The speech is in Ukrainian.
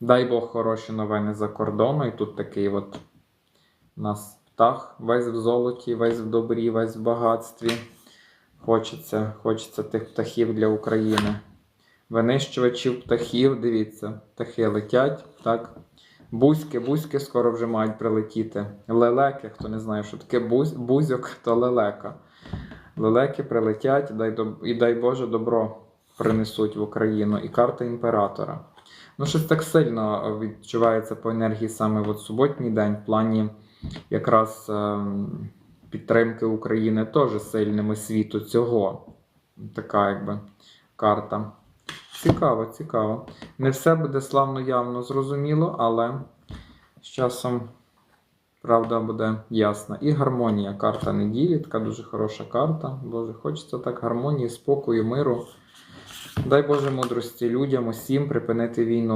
Дай Бог хороші новини за кордону. І тут такий от у нас птах, весь в золоті, весь в добрі, весь в багатстві. Хочеться, хочеться тих птахів для України. Винищувачів птахів, дивіться, птахи летять, так. Бузьки, бузьки скоро вже мають прилетіти. Лелеки, хто не знає, що таке бузь, бузьок, то лелека. Лелеки прилетять, дай і дай Боже добро принесуть в Україну. І карта імператора. Ну, щось так сильно відчувається по енергії саме от суботній день, в плані якраз ем, підтримки України теж сильними світу цього. Така якби карта. Цікаво, цікаво. Не все буде славно явно зрозуміло, але з часом правда буде ясна. І гармонія. Карта неділі, така дуже хороша карта. Боже, хочеться так гармонії, спокою, миру. Дай Боже мудрості людям усім припинити війну.